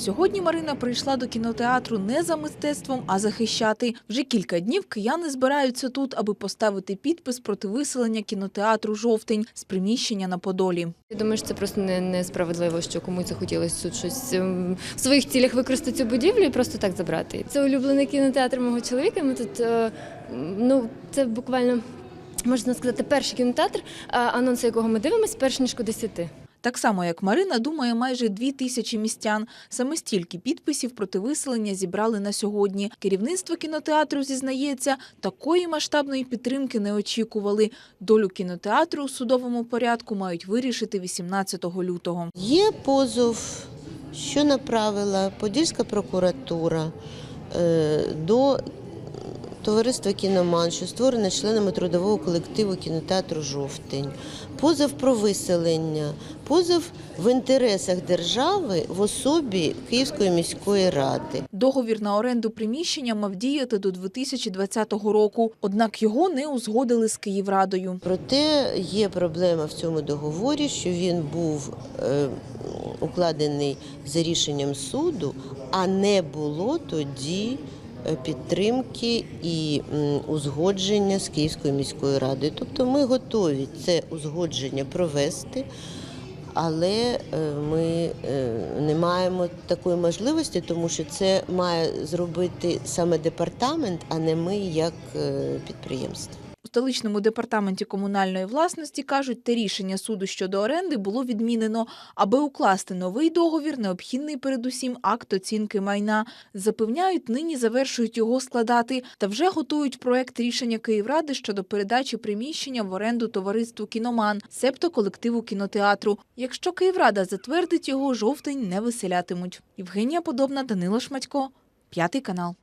Сьогодні Марина прийшла до кінотеатру не за мистецтвом, а захищати. Вже кілька днів кияни збираються тут, аби поставити підпис проти виселення кінотеатру Жовтень з приміщення на Подолі. Я думаю, що це просто несправедливо, що комусь захотілося тут щось ем, в своїх цілях використати цю будівлю і просто так забрати. Це улюблений кінотеатр мого чоловіка. Ми тут е, ну це буквально можна сказати перший кінотеатр, а, анонси якого ми дивимося перш ніж кудись іти. Так само, як Марина, думає майже дві тисячі містян. Саме стільки підписів проти виселення зібрали на сьогодні. Керівництво кінотеатру зізнається, такої масштабної підтримки не очікували. Долю кінотеатру у судовому порядку мають вирішити 18 лютого. Є позов, що направила Подільська прокуратура е, до товариства Кіноман, що створене членами трудового колективу кінотеатру Жовтень. Позов про виселення, позов в інтересах держави в особі Київської міської ради. Договір на оренду приміщення мав діяти до 2020 року, однак його не узгодили з Київрадою. Проте є проблема в цьому договорі, що він був е, укладений за рішенням суду, а не було тоді підтримки і узгодження з Київською міською радою. Тобто ми готові це узгодження провести. Але е, ми е, не маємо такої можливості, тому що це має зробити саме департамент, а не ми як е, підприємство. Столичному департаменті комунальної власності кажуть, те рішення суду щодо оренди було відмінено. Аби укласти новий договір, необхідний передусім акт оцінки майна. Запевняють, нині завершують його складати та вже готують проект рішення Київради щодо передачі приміщення в оренду товариству Кіноман, себто колективу кінотеатру. Якщо Київрада затвердить його, жовтень не виселятимуть. Євгенія Подобна, Данило Шматько, п'ятий канал.